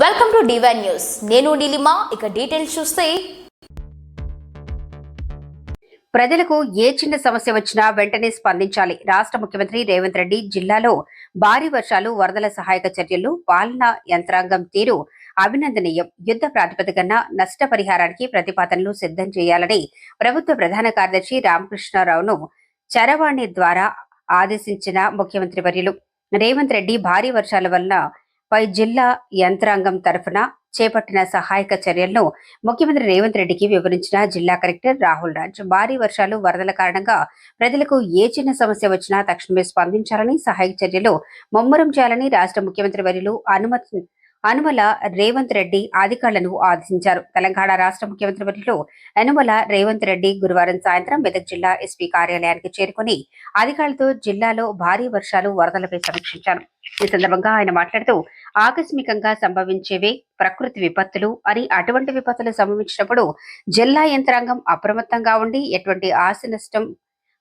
Welcome to divine news నేను నీలిమా ఇక details చూస్తే. ప్రజలకు ఏ చిన్న సమస్య వచ్చినా వెంటనే స్పందించాలి. రాష్ట్ర ముఖ్యమంత్రి రేవంత్ రెడ్డి జిల్లాలో భారీ వర్షాలు వరదల సహాయక చర్యలు పాలనా యంత్రాంగం తీరు అభినందనీయం. యుద్ధ ప్రాతిపదికన నష్టపరిహారానికి ప్రతిపాదనలు సిద్ధం చేయాలని ప్రభుత్వ ప్రధాన కార్యదర్శి రామకృష్ణారావును చరవాణి ద్వారా ఆదేశించిన ముఖ్యమంత్రి వర్యులు. రేవంత్ రెడ్డి భారీ వర్షాల వలన పై జిల్లా యంత్రాంగం తరఫున చేపట్టిన సహాయక చర్యలను ముఖ్యమంత్రి రేవంత్ రెడ్డికి వివరించిన జిల్లా కలెక్టర్ రాహుల్ రాజ్. భారీ వర్షాలు వరదల కారణంగా ప్రజలకు ఏ చిన్న సమస్య వచ్చినా తక్షణమే స్పందించాలని సహాయక చర్యలు ముమ్మరం చేయాలని రాష్ట్ర ముఖ్యమంత్రి వర్యులు అనుమతి అనుమల రేవంత్ రెడ్డి అధికారులను ఆదేశించారు. తెలంగాణ రాష్ట్ర ముఖ్యమంత్రి వర్యులు అనుమల రేవంత్ రెడ్డి గురువారం సాయంత్రం మెదక్ జిల్లా ఎస్పీ కార్యాలయానికి చేరుకుని అధికారులతో జిల్లాలో భారీ వర్షాలు వరదలపై సమీక్షించారు. ఈ సందర్భంగా ఆయన మాట్లాడుతూ ఆకస్మికంగా సంభవించేవే ప్రకృతి విపత్తులు అని అటువంటి విపత్తులు సంభవించినప్పుడు జిల్లా యంత్రాంగం అప్రమత్తంగా ఉండి ఎటువంటి ఆస్తి నష్టం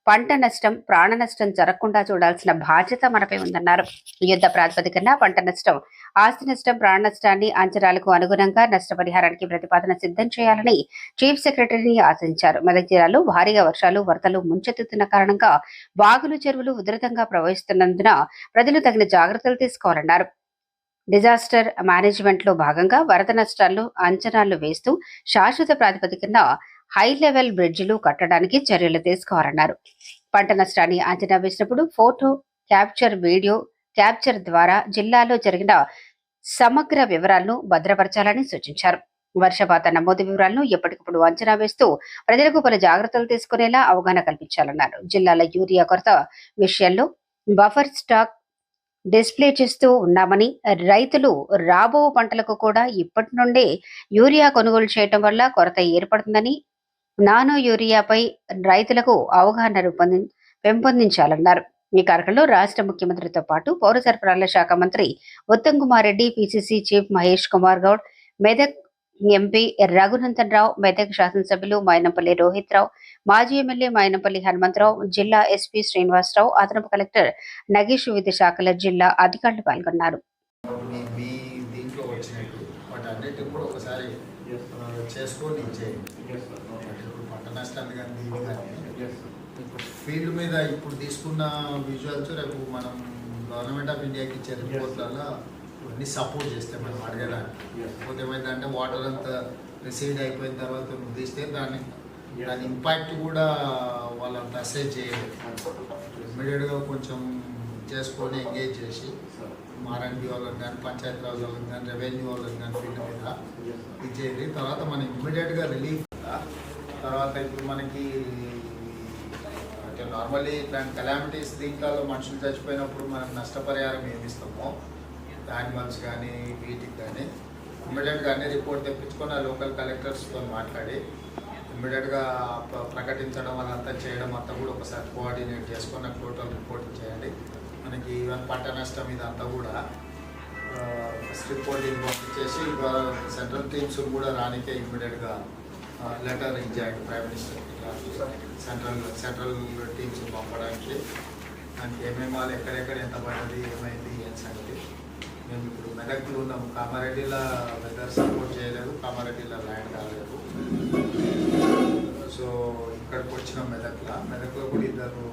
పంట నష్టం ప్రాణ నష్టం జరగకుండా చూడాల్సిన బాధ్యత మనపై ఉందన్నారు. యుద్ధ ప్రాతిపదికన పంట నష్టం ఆస్తి నష్టం ప్రాణ నష్టాన్ని అంచనాలకు అనుగుణంగా నష్టపరిహారానికి ప్రతిపాదన సిద్ధం చేయాలని చీఫ్ సెక్రటరీని ఆశించారు. మెదక్ జిల్లాలో భారీగా వర్షాలు వరదలు ముంచెత్తుతున్న కారణంగా వాగులు చెరువులు ఉధృతంగా ప్రవహిస్తున్నందున ప్రజలు తగిన జాగ్రత్తలు తీసుకోవాలన్నారు. డిజాస్టర్ మేనేజ్మెంట్లో భాగంగా వరద నష్టాలు అంచనాలు వేస్తూ శాశ్వత ప్రాతిపదికన హై లెవెల్ బ్రిడ్జిలు కట్టడానికి చర్యలు తీసుకోవాలన్నారు. పంట నష్టాన్ని అంచనా వేసినప్పుడు ఫోటో క్యాప్చర్ వీడియో క్యాప్చర్ ద్వారా జిల్లాలో జరిగిన సమగ్ర వివరాలను భద్రపరచాలని సూచించారు. వర్షపాత నమోదు వివరాలను ఎప్పటికప్పుడు అంచనా వేస్తూ ప్రజలకు పలు జాగ్రత్తలు తీసుకునేలా అవగాహన కల్పించాలన్నారు. జిల్లాల యూరియా కొరత విషయంలో బఫర్ స్టాక్ డిస్ప్లే చేస్తూ ఉన్నామని రైతులు రాబో పంటలకు కూడా ఇప్పటి నుండే యూరియా కొనుగోలు చేయటం వల్ల కొరత ఏర్పడుతుందని నానో యూరియాపై రైతులకు అవగాహన రూపొంది పెంపొందించాలన్నారు. ఈ కార్యక్రమంలో రాష్ట్ర ముఖ్యమంత్రితో పాటు పౌర సరఫరాల శాఖ మంత్రి Uttam Kumar Reddy PCC chief Mahesh Kumar Goud Medak MP Raghunandan Rao Medak శాసనసభ్యులు మైనంపల్లి రోహిత్ రావు మాజీ ఎమ్మెల్యే మైనంపల్లి హనుమంతరావు జిల్లా ఎస్పీ శ్రీనివాసరావు అదనపు కలెక్టర్ నగేష్ వివిధ శాఖల జిల్లా అధికారులు పాల్గొన్నారు. చేసుకొని నష్టాలు కానీ దీని కానీ ఫీల్డ్ మీద ఇప్పుడు తీసుకున్న విజువల్స్ రేపు మనం గవర్నమెంట్ ఆఫ్ ఇండియాకి ఇచ్చే రిపోర్ట్లలో ఇవన్నీ సపోర్ట్ చేస్తే మనం అడగడానికి. లేకపోతే ఏమైందంటే వాటర్ అంతా రిసీడ్ అయిపోయిన తర్వాత నువ్వు తీస్తే దాన్ని దాని ఇంపాక్ట్ కూడా వాళ్ళంత అసెస్ చేయలేదు. ఇమ్మీడియట్గా కొంచెం చేసుకొని ఎంగేజ్ చేసి ఆర్ఎండ్బి వాళ్ళకి కానీ పంచాయతీ రాజ్ వాళ్ళకి కానీ రెవెన్యూ వాళ్ళకి కానీ ఫీల్డ్ మీద ఇచ్చేది తర్వాత మనం ఇమ్మీడియట్గా రిలీఫ్ తర్వాత ఇప్పుడు మనకి అంటే నార్మల్లీ ఇట్లాంటి కలామిటీస్ దీంట్లో మనుషులు చచ్చిపోయినప్పుడు మనం నష్టపరిహారం ఏమి ఇస్తామో యానిమల్స్ కానీ వీటికి కానీ ఇమ్మీడియట్గా అన్ని రిపోర్ట్ తెప్పించుకొని ఆ లోకల్ కలెక్టర్స్తో మాట్లాడి ఇమ్మీడియట్గా ప్రకటించడం అదంతా చేయడం అంతా కూడా ఒకసారి కోఆర్డినేట్ చేసుకొని నాకు టోటల్ రిపోర్ట్ చేయండి. మనకి ఈవెన్ పంట నష్టం ఇదంతా కూడా ఫస్ట్ రిపోర్టింగ్ పంపించేసి సెంట్రల్ టీమ్స్ కూడా రానికే ఇమ్మీడియట్గా లెటర్ ఇచ్చాడు prime minister central central teams పంపడానికి. దానికి ఏమేమి వాళ్ళు ఎక్కడెక్కడ ఎంత పడ్డది ఏమైంది ఏం సంగతి. మేము ఇప్పుడు మెదక్లో ఉన్నాము. కామారెడ్డిలో వెదర్ సపోర్ట్ చేయలేదు. కామారెడ్డిలో ల్యాండ్ కాలేదు. సో ఇక్కడికి వచ్చినాం మెదక్లో. మెదక్లో కూడా ఇద్దరు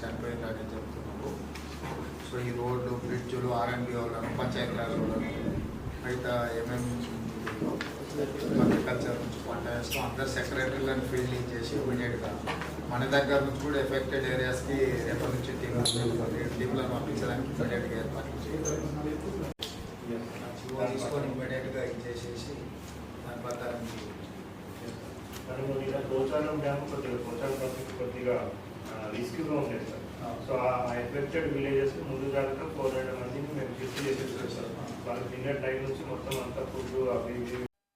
చనిపోయినారని చెప్తున్నాము సో ఈ రోడ్లు బ్రిడ్జులు ఆర్ఎండ్బి వాళ్ళను పంచాయతీ రాజ్ వాళ్ళను అయితే ఏమేమి అగ్రికల్చర్ నుంచి పంట వేస్తాం అందరు సెక్రటరీలను ఫీల్డింగ్ చేసి ఇమీడియట్గా మన దగ్గర నుంచి కూడా ఎఫెక్టెడ్ ఏరియాస్కి రేపటి నుంచి టీమ్ టీంలను పంపించడానికి ఇమీడియట్గా ఏర్పాట్లు చేయాలి. తీసుకొని ఇమీడియట్గా ఇచ్చేసేసి దాని ప్రకారం డ్యామ్ కొద్దిగా కొద్దిగా రిస్క్గా ఉండేది సార్. సో ఆ ఎఫెక్టెడ్ విలేజెస్ ముందు జాగ్రత్త ఫోర్ హండ్రెడ్ మందిని మేము చేసేసాం సార్. వాళ్ళకి తినే టైం నుంచి మొత్తం అంతా ఫుడ్ అవి